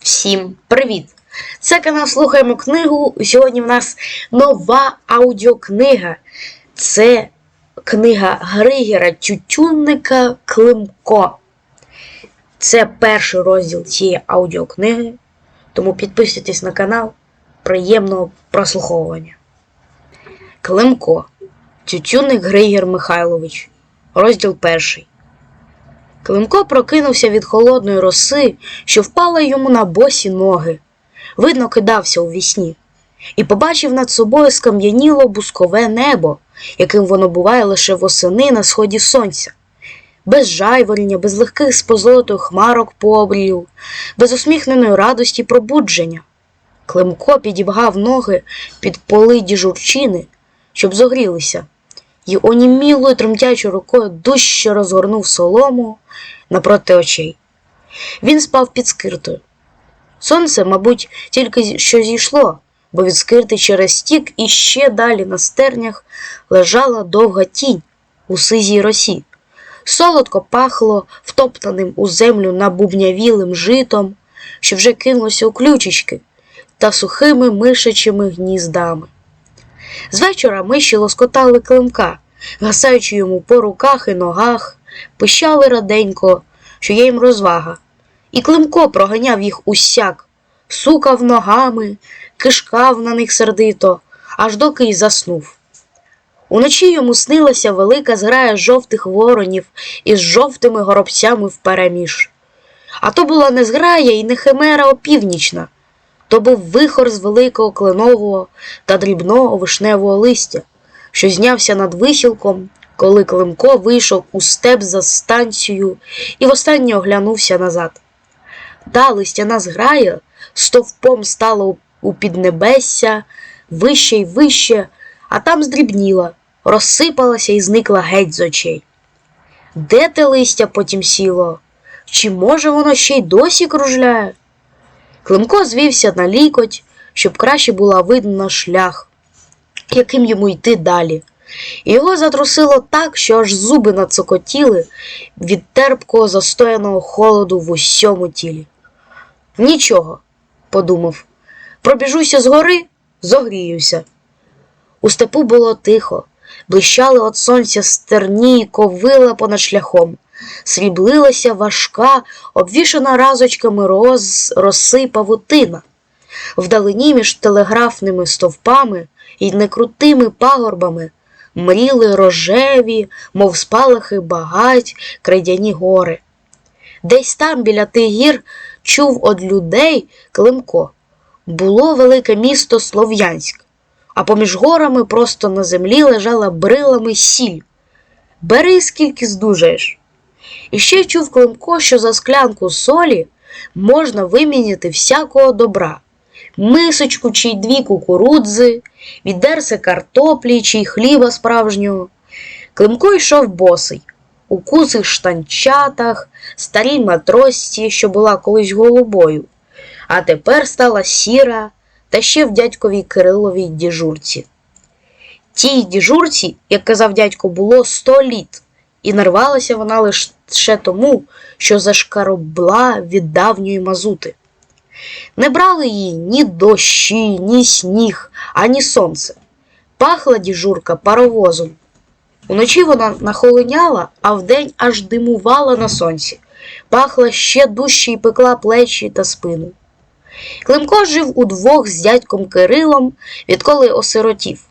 Всім привіт! Це канал Слухаємо книгу. Сьогодні в нас нова аудіокнига. Це книга Григера Тютюнника Климко. Це перший розділ цієї аудіокниги. Тому підписуйтесь на канал. Приємного прослуховування. Климко. Тютюнник Григір Михайлович. Розділ перший. Климко прокинувся від холодної роси, що впала йому на босі ноги. Видно, кидався у вісні, і побачив над собою скам'яніло бускове небо, яким воно буває лише восени на сході сонця, без жайворіння, без легких з позолотою хмарок побрів, без усміхненої радості пробудження. Климко підібгав ноги під поли діжурчини, щоб зогрілися, і онімілою тремтячою рукою дужче розгорнув солому напроти очей. Він спав під скиртою. Сонце, мабуть, тільки що зійшло, бо від скирти через стік і ще далі на стернях лежала довга тінь у сизій росі. Солодко пахло втоптаним у землю набубнявілим житом, що вже кинулося у ключички та сухими мишачими гніздами. З вечора миші лоскотали климка, гасаючи йому по руках і ногах, пищали раденько, що є їм розвага. І Климко проганяв їх усяк, сукав ногами, кишкав на них сердито, аж доки й заснув. Уночі йому снилася велика зграя жовтих воронів із жовтими горобцями впереміж. А то була не зграя і не химера опівнічна, то був вихор з великого кленового та дрібного вишневого листя, що знявся над вихілком, коли Климко вийшов у степ за станцію і востаннє оглянувся назад. Та листяна зграя стовпом стала у- у піднебесся, вище й вище, а там здрібніла, розсипалася і зникла геть з очей. Де те листя потім сіло? Чи може воно ще й досі кружляє? Климко звівся на лікоть, щоб краще була видна шлях, яким йому йти далі. І Його затрусило так, що аж зуби нацокотіли від терпкого застояного холоду в усьому тілі. Нічого, подумав, пробіжуся згори, зогріюся. У степу було тихо, блищали від сонця стерні й ковила понад шляхом, сріблилася важка, обвішана разочками роз, роси павутина. Вдалині між телеграфними стовпами і некрутими пагорбами мріли рожеві, мов спалахи багать, крейдяні гори. Десь там, біля тих гір, чув од людей Климко. Було велике місто Слов'янськ, а поміж горами просто на землі лежала брилами сіль. Бери скільки здужаєш. І ще чув Климко, що за склянку солі можна виміняти всякого добра. Мисочку чи дві кукурудзи, відерце картоплі чи й хліба справжнього. Климко йшов босий, у кусих штанчатах, старій матросці, що була колись голубою, а тепер стала сіра та ще в дядьковій Кириловій діжурці. Тій діжурці, як казав дядько, було сто літ, і нарвалася вона лише тому, що зашкаробла від давньої мазути. Не брали її ні дощі, ні сніг, ані сонце. Пахла діжурка паровозом. Уночі вона нахолоняла, а вдень аж димувала на сонці. Пахла ще дужче й пекла плечі та спину. Климко жив удвох з дядьком Кирилом, відколи осиротів.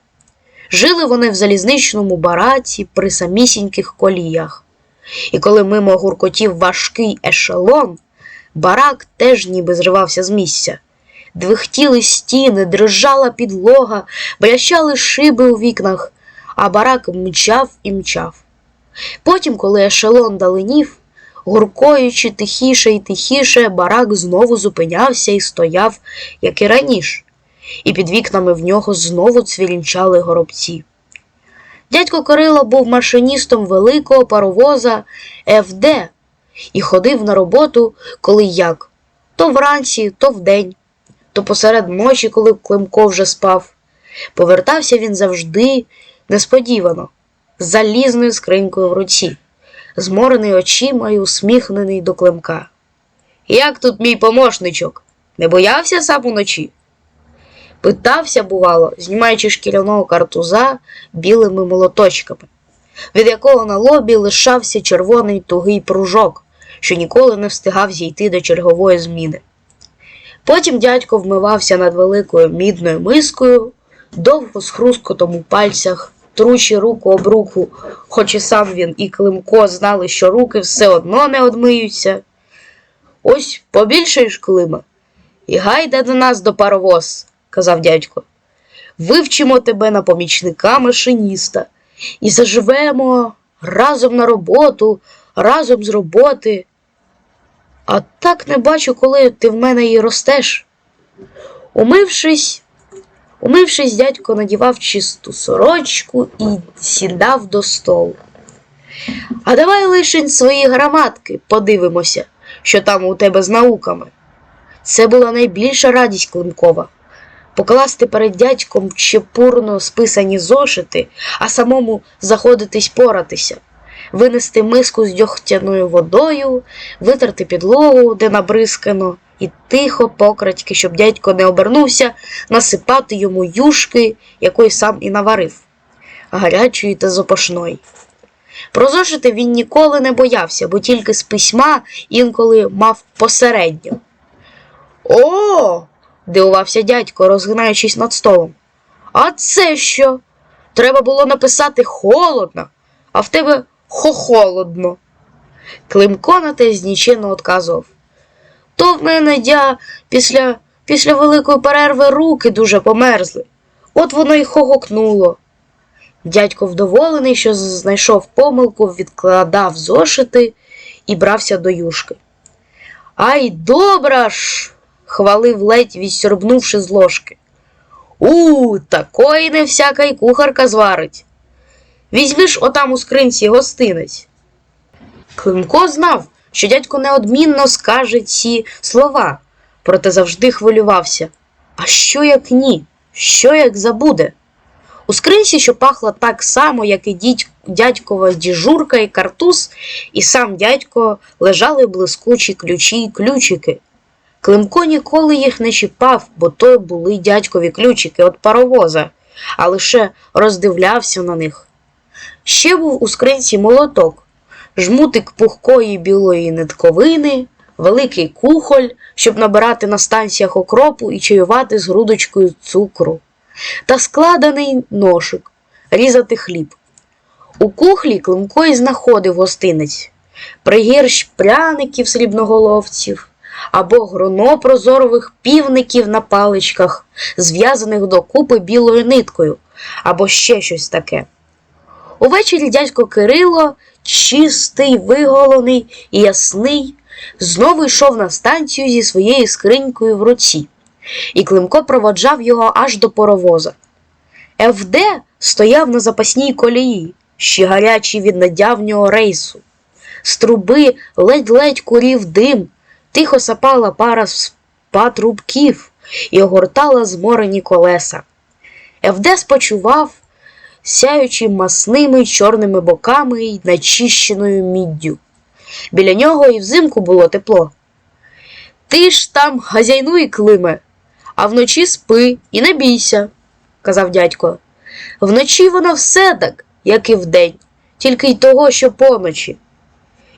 Жили вони в залізничному бараці при самісіньких коліях. І коли мимо гуркотів важкий ешелон, барак теж ніби зривався з місця. Двихтіли стіни, дрижала підлога, брящали шиби у вікнах, а барак мчав і мчав. Потім, коли ешелон далинів, гуркоючи тихіше і тихіше, барак знову зупинявся і стояв, як і раніше, і під вікнами в нього знову цвірінчали горобці. Дядько Кирило був машиністом великого паровоза ФД і ходив на роботу, коли як, то вранці, то вдень, то посеред ночі, коли Климко вже спав. Повертався він завжди несподівано, з залізною скринькою в руці, зморений очима і усміхнений до Климка. Як тут мій помощничок? Не боявся сам уночі? Питався, бувало, знімаючи шкіряного картуза білими молоточками, від якого на лобі лишався червоний тугий пружок, що ніколи не встигав зійти до чергової зміни. Потім дядько вмивався над великою мідною мискою, довго з хрускотом у пальцях, тручи руку об руку, хоч і сам він і Климко знали, що руки все одно не одмиються. Ось побільшаєш Клима, і гайда до нас до паровоз, казав дядько. Вивчимо тебе на помічника машиніста і заживемо разом на роботу, разом з роботи. А так не бачу, коли ти в мене і ростеш. Умившись, умившись, дядько надівав чисту сорочку і сідав до столу. А давай лишень свої граматки подивимося, що там у тебе з науками. Це була найбільша радість Климкова. Покласти перед дядьком чепурно списані зошити, а самому заходитись поратися, винести миску з дьогтяною водою, витерти підлогу, де набризкано, і тихо, покрадьки, щоб дядько не обернувся, насипати йому юшки, якої сам і наварив, гарячої та запашної. Про зошити він ніколи не боявся, бо тільки з письма інколи мав посередньо. О! Дивувався дядько, розгинаючись над столом. А це що? Треба було написати холодно, а в тебе хохолодно. Климко на те зніченно отказував. То в мене дя після, після великої перерви руки дуже померзли. От воно й хогокнуло. Дядько вдоволений, що знайшов помилку, відкладав зошити і брався до юшки. Ай, добра ж! Хвалив ледь відсьорбнувши з ложки. У, такої не всяка й кухарка зварить. Візьми ж отам у скринці гостинець. Климко знав, що дядько неодмінно скаже ці слова, проте завжди хвилювався. А що як ні? Що як забуде? У скринці, що пахла так само, як і дядькова діжурка і картуз, і сам дядько лежали блискучі ключі й ключики. Климко ніколи їх не чіпав, бо то були дядькові ключики від паровоза, а лише роздивлявся на них. Ще був у скринці молоток, жмутик пухкої білої нитковини, великий кухоль, щоб набирати на станціях окропу і чаювати з грудочкою цукру, та складений ношик різати хліб. У кухлі Климко й знаходив гостинець, пригірщ пряників срібноголовців або гроно прозорових півників на паличках, зв'язаних докупи білою ниткою, або ще щось таке. Увечері дядько Кирило, чистий, виголений і ясний, знову йшов на станцію зі своєю скринькою в руці, і Климко проводжав його аж до паровоза. ФД стояв на запасній колії, ще гарячий від надявнього рейсу. З труби ледь-ледь курів дим, тихо сапала пара з патрубків і огортала зморені колеса. ФД спочував, сяючи масними чорними боками й начищеною міддю. Біля нього і взимку було тепло. Ти ж там газяйнуй, Климе, а вночі спи і не бійся, казав дядько. Вночі воно все так, як і вдень, тільки й того, що поночі.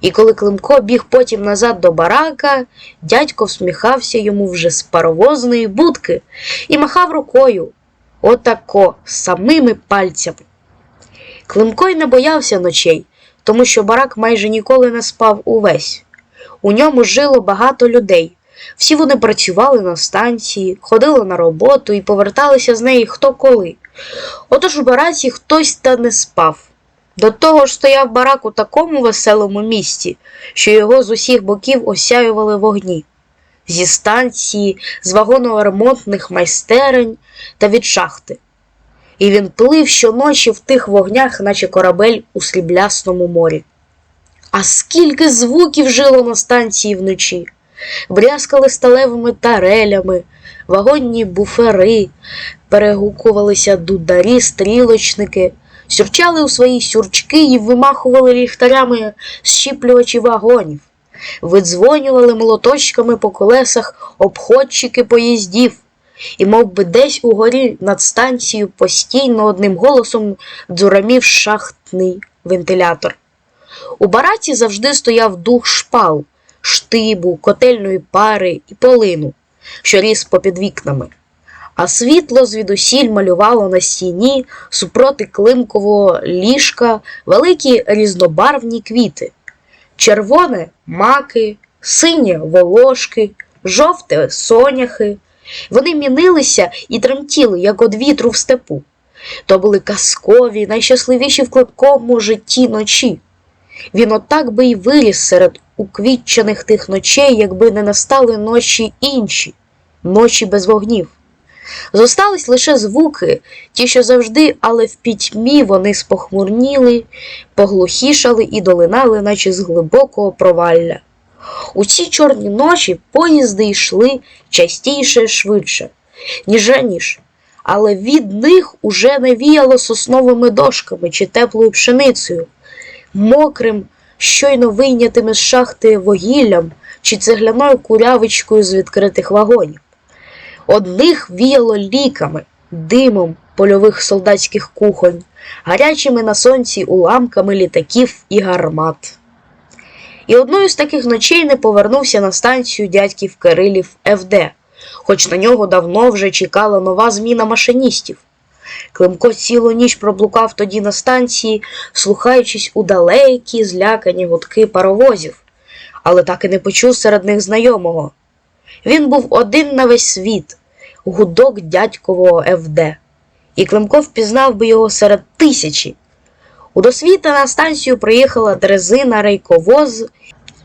І коли Климко біг потім назад до барака, дядько всміхався йому вже з паровозної будки і махав рукою отако самими пальцями. Климко й не боявся ночей, тому що барак майже ніколи не спав увесь. У ньому жило багато людей. Всі вони працювали на станції, ходили на роботу і поверталися з неї хто коли. Отож у бараці хтось та не спав. До того ж стояв барак у такому веселому місті, що його з усіх боків осяювали вогні. Зі станції, з вагоноремонтних майстерень та від шахти. І він плив щоночі в тих вогнях, наче корабель у сріблясному морі. А скільки звуків жило на станції вночі, брязкали сталевими тарелями, вагонні буфери, перегукувалися дударі, стрілочники, сюрчали у свої сюрчки і вимахували ліхтарями щіплювачі вагонів, видзвонювали молоточками по колесах обходчики поїздів, і мов би десь угорі над станцією постійно одним голосом дзурамів шахтний вентилятор. У бараці завжди стояв дух шпал, штибу, котельної пари і полину, що ріс попід вікнами. А світло звідусіль малювало на стіні супроти климкового ліжка великі різнобарвні квіти. Червоне маки, синє волошки, жовте соняхи. Вони мінилися і тремтіли, як од вітру в степу. То були казкові, найщасливіші в клепкому житті ночі. Він отак би й виріс серед уквітчених тих ночей, якби не настали ночі інші, ночі без вогнів. Зостались лише звуки, ті, що завжди, але в пітьмі вони спохмурніли, поглухішали і долинали, наче з глибокого провалля. У ці чорні ночі поїзди йшли частіше швидше, ніж раніше, але від них уже не віяло сосновими дошками чи теплою пшеницею, мокрим, щойно вийнятими з шахти вугіллям чи цегляною курявичкою з відкритих вагонів. Одних віяло ліками, димом польових солдатських кухонь, гарячими на сонці уламками літаків і гармат. І одною з таких ночей не повернувся на станцію дядьків Кирилів ФД, хоч на нього давно вже чекала нова зміна машиністів. Климко цілу ніч проблукав тоді на станції, слухаючись у далекі злякані гудки паровозів, але так і не почув серед них знайомого. Він був один на весь світ, гудок дядькового ФД, і Климко впізнав би його серед тисячі. У досвіта на станцію приїхала дрезина рейковоз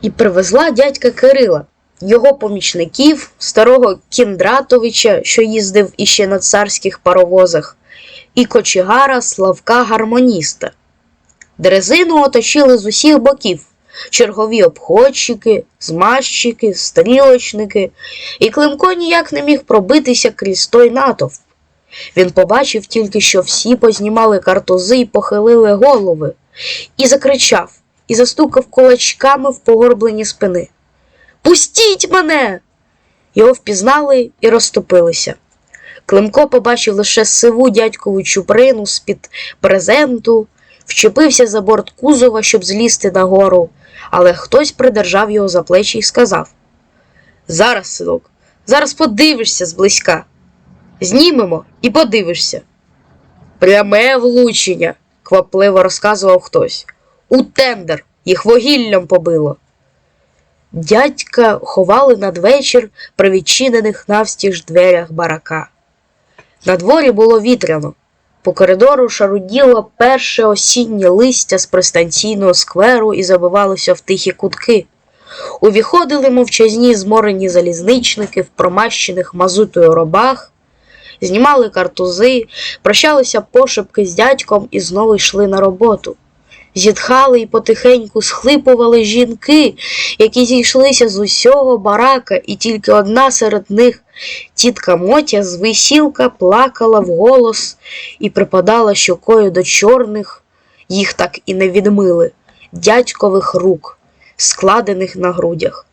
і привезла дядька Кирила, його помічників, старого Кіндратовича, що їздив іще на царських паровозах, і кочегара Славка Гармоніста. Дрезину оточили з усіх боків чергові обходчики, змазчики, стрілочники, і Климко ніяк не міг пробитися крізь той натовп. Він побачив тільки, що всі познімали картузи і похилили голови, і закричав, і застукав кулачками в погорблені спини. Пустіть мене! Його впізнали і розступилися. Климко побачив лише сиву дядькову чуприну з-під презенту, вчепився за борт кузова, щоб злізти нагору, але хтось придержав його за плечі і сказав: Зараз, синок, зараз подивишся зблизька. Знімемо і подивишся. Пряме влучення, квапливо розказував хтось. У тендер їх вугіллям побило. Дядька ховали надвечір при відчинених навстіж дверях барака. На дворі було вітряно. По коридору шаруділо перше осіннє листя з пристанційного скверу і забивалося в тихі кутки. Увіходили мовчазні зморені залізничники в промащених мазутою робах, знімали картузи, прощалися пошепки з дядьком і знову йшли на роботу. Зітхали і потихеньку схлипували жінки, які зійшлися з усього барака, і тільки одна серед них, тітка Мотя з висілка, плакала вголос і припадала щокою до чорних, їх так і не відмили, дядькових рук, складених на грудях.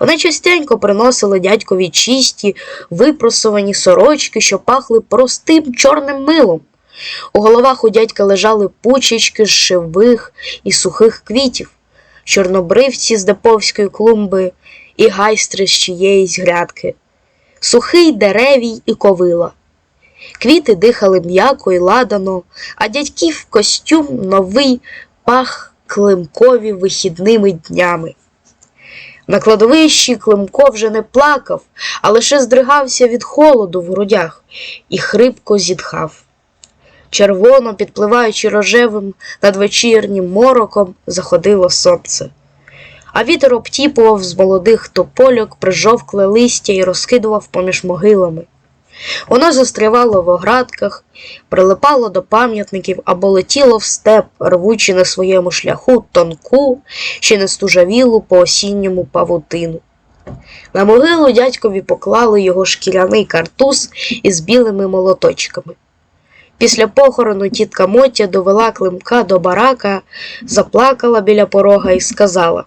Вони частенько приносили дядькові чисті, випросовані сорочки, що пахли простим чорним милом. У головах у дядька лежали пучечки з шивих і сухих квітів, чорнобривці з деповської клумби і гайстри з чиєїсь грядки, сухий деревій і ковила. Квіти дихали м'яко і ладано, а дядьків костюм новий пах климкові вихідними днями. На кладовищі Климко вже не плакав, а лише здригався від холоду в грудях і хрипко зітхав. Червоно, підпливаючи рожевим надвечірнім мороком, заходило сонце. А вітер обтіпував з молодих топольок прижовкле листя і розкидував поміж могилами. Воно застрявало в оградках, прилипало до пам'ятників або летіло в степ, рвучи на своєму шляху тонку, ще не стужавілу по осінньому павутину. На могилу дядькові поклали його шкіряний картуз із білими молоточками. Після похорону тітка Мотя довела Климка до барака, заплакала біля порога і сказала: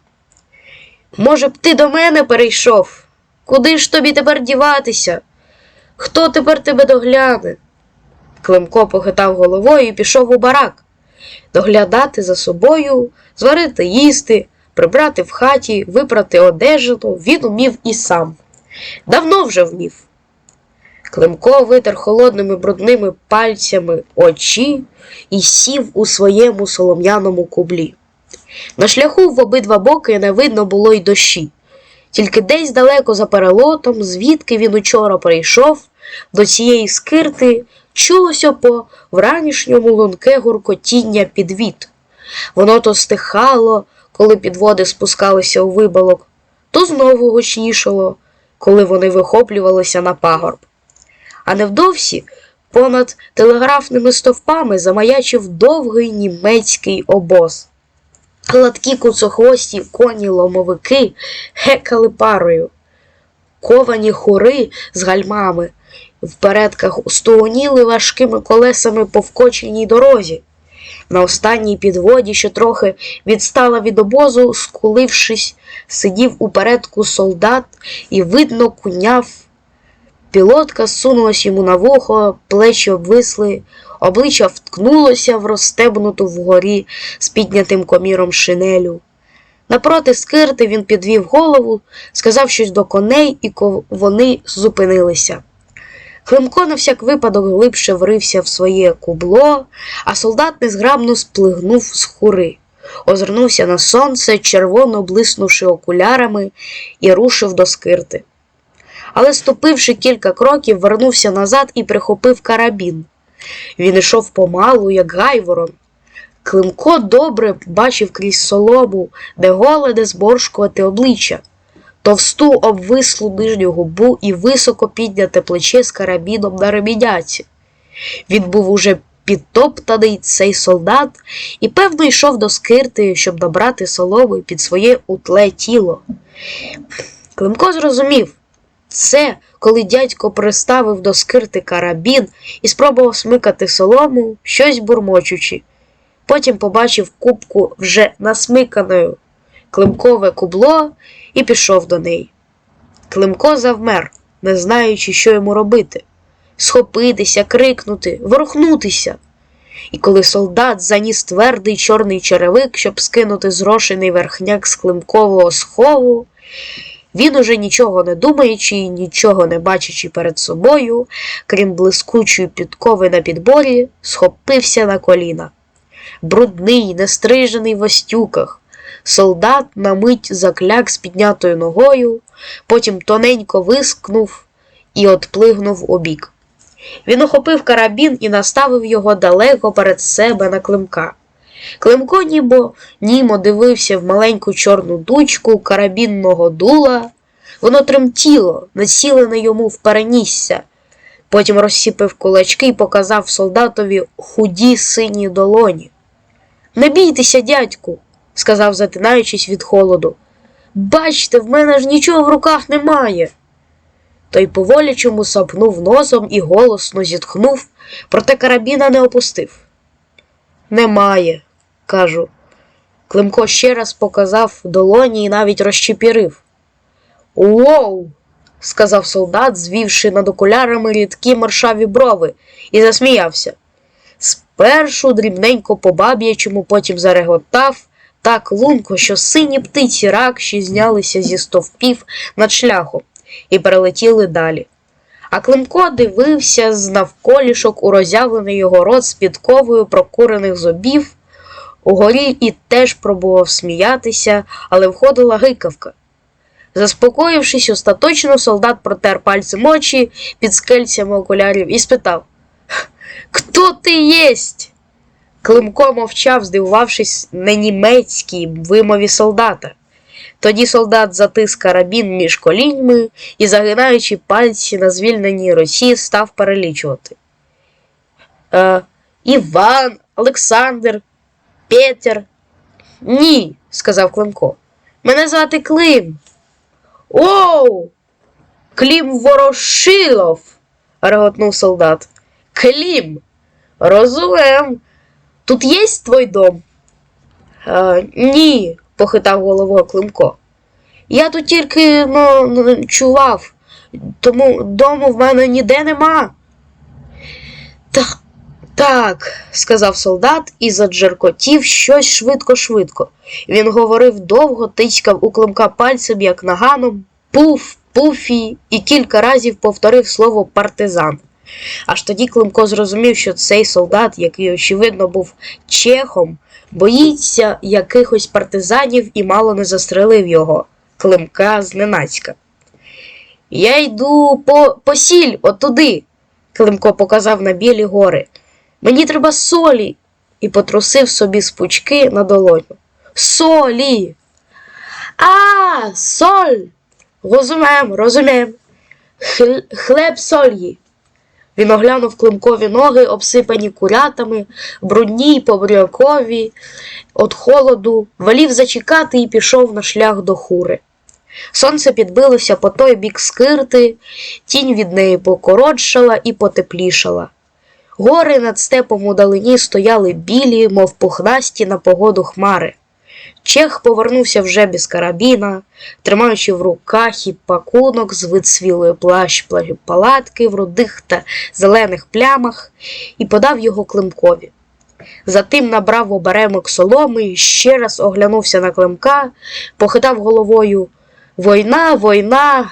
Може б, ти до мене перейшов? Куди ж тобі тепер діватися? Хто тепер тебе догляне? Климко похитав головою і пішов у барак. Доглядати за собою, зварити їсти, прибрати в хаті, випрати одежину він умів і сам. Давно вже вмів. Климко витер холодними брудними пальцями очі і сів у своєму солом'яному кублі. На шляху в обидва боки не видно було й дощі. Тільки десь далеко за перелотом, звідки він учора прийшов, до цієї скирти чулося по вранішньому лунке гуркотіння підвід. Воно то стихало, коли підводи спускалися у вибалок, то знову гучнішало, коли вони вихоплювалися на пагорб. А невдовзі понад телеграфними стовпами замаячив довгий німецький обоз. Гладкі куцохвості коні ломовики гекали парою, ковані хури з гальмами в передках стогоніли важкими колесами по вкоченій дорозі. На останній підводі, що трохи відстала від обозу, скулившись, сидів у передку солдат і, видно, куняв. Пілотка сунулась йому на вухо, плечі обвисли, обличчя вткнулося в розстебнуту вгорі з піднятим коміром шинелю. Напроти скирти він підвів голову, сказав щось до коней, і вони зупинилися. Климко на всяк випадок глибше врився в своє кубло, а солдат незграбно сплигнув з хури, озирнувся на сонце, червоно блиснувши окулярами, і рушив до скирти. Але, ступивши кілька кроків, вернувся назад і прихопив карабін. Він ішов помалу, як гайворон. Климко добре бачив крізь солому, де голеде зборшкувати обличчя, товсту обвислу нижню губу і високо підняте плече з карабіном на реміняці. Він був уже підтоптаний цей солдат і, певно, йшов до скирти, щоб добрати соломи під своє утле тіло. Климко зрозумів, це коли дядько приставив до скирти карабін і спробував смикати солому, щось бурмочучи. Потім побачив кубку вже насмиканою Климкове кубло і пішов до неї. Климко завмер, не знаючи, що йому робити схопитися, крикнути, ворухнутися. І коли солдат заніс твердий чорний черевик, щоб скинути зрошений верхняк з климкового схову, він уже нічого не думаючи і нічого не бачачи перед собою, крім блискучої підкови на підборі, схопився на коліна. Брудний, нестрижений в остюках. Солдат на мить закляк з піднятою ногою, потім тоненько вискнув і отплигнув обік. Він охопив карабін і наставив його далеко перед себе на климка. Климко ніби німо дивився в маленьку чорну дучку карабінного дула. Воно тремтіло, націлене йому в перенісся. Потім розсіпив кулачки і показав солдатові худі сині долоні. Не бійтеся, дядьку, сказав, затинаючись від холоду. Бачте, в мене ж нічого в руках немає. Той поволі чому сапнув носом і голосно зітхнув, проте карабіна не опустив. Немає, кажу. Климко ще раз показав долоні і навіть розчепірив. Уоу, сказав солдат, звівши над окулярами рідкі маршаві брови, і засміявся. Спершу дрібненько по баб'ячому, потім зареготав так лунко, що сині птиці ракші знялися зі стовпів над шляхом і перелетіли далі. А Климко дивився з навколішок у роззявлений його рот з підковою прокурених зубів. Угорі і теж пробував сміятися, але входила гикавка. Заспокоївшись остаточно, солдат протер пальцем очі під скельцями окулярів і спитав Хто ти єсть? Климко мовчав, здивувавшись на німецькій вимові солдата. Тоді солдат затис карабін між коліньми і, загинаючи пальці на звільненій руці, став перелічувати. Е, Іван, Олександр, Петер. Ні, сказав Климко. Мене звати Клим. Оу! Клім Ворошилов, реготнув солдат. Клім, розумем. Тут єсть твой дом? Е, ні, похитав головою Климко. Я тут тільки ну, ночував, тому дому в мене ніде нема. Так, так, сказав солдат і заджеркотів щось швидко-швидко. Він говорив довго, тицькав у климка пальцем, як наганом, пуф, пуфі, і кілька разів повторив слово партизан. Аж тоді Климко зрозумів, що цей солдат, який, очевидно, був чехом, боїться якихось партизанів і мало не застрелив його, Климка зненацька. Я йду по, по сіль, отуди, Климко показав на білі гори. Мені треба солі. І потрусив собі з пучки на долоню. Солі. А, соль. Розумем, розумем. Хлеб сольї. Він оглянув климкові ноги, обсипані курятами, брудні й побрякові, від холоду, волів зачекати і пішов на шлях до хури. Сонце підбилося по той бік скирти, тінь від неї покоротшала і потеплішала. Гори над степом у далині стояли білі, мов пухнасті на погоду хмари. Чех повернувся вже без карабіна, тримаючи в руках і пакунок з вицвілої плащ палатки в рудих та зелених плямах і подав його Климкові. Затим набрав оберемок соломи і ще раз оглянувся на Климка, похитав головою Война, война,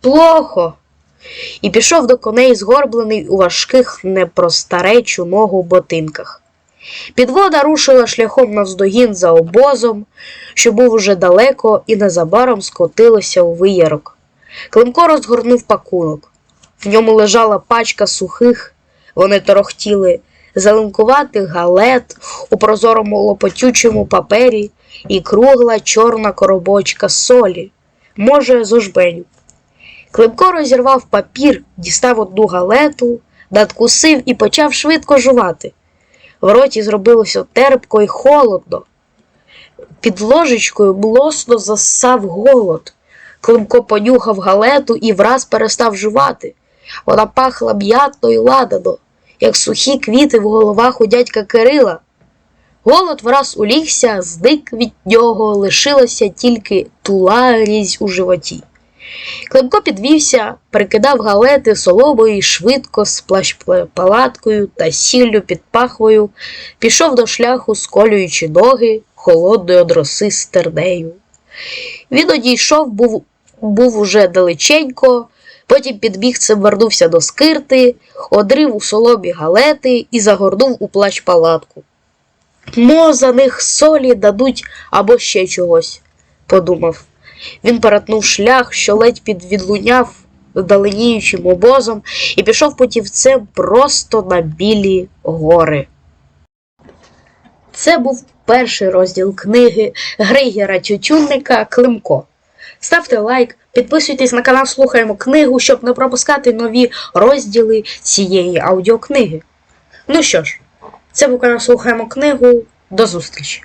плохо. І пішов до коней, згорблений у важких непростаречу ногу ботинках. Підвода рушила шляхом навздогін за обозом, що був уже далеко, і незабаром скотилося у виярок. Климко розгорнув пакунок. В ньому лежала пачка сухих, вони торохтіли, зеленкуватих галет у прозорому лопотючому папері і кругла чорна коробочка солі, може, з Климко розірвав папір, дістав одну галету, надкусив і почав швидко жувати. В роті зробилося терпко і холодно. Під ложечкою млосно засав голод. Климко понюхав галету і враз перестав жувати. Вона пахла м'ятно і ладано, як сухі квіти в головах у дядька Кирила. Голод враз улігся, зник від нього, лишилася тільки тула різь у животі. Климко підвівся, прикидав галети соломою і швидко з плащ-палаткою та сіллю під пахвою пішов до шляху, сколюючи ноги холодною од роси стернею. Він одійшов, був, був уже далеченько, потім підбігцем вернувся до скирти, одрив у соломі галети і загорнув у плащ палатку. Мо за них солі дадуть або ще чогось, подумав. Він перетнув шлях, що ледь підвідлуняв даленіючим обозом, і пішов путівцем просто на білі гори. Це був перший розділ книги Григера Тютюнника Климко. Ставте лайк, підписуйтесь на канал Слухаємо книгу, щоб не пропускати нові розділи цієї аудіокниги. Ну що ж, це був канал Слухаємо книгу. До зустрічі!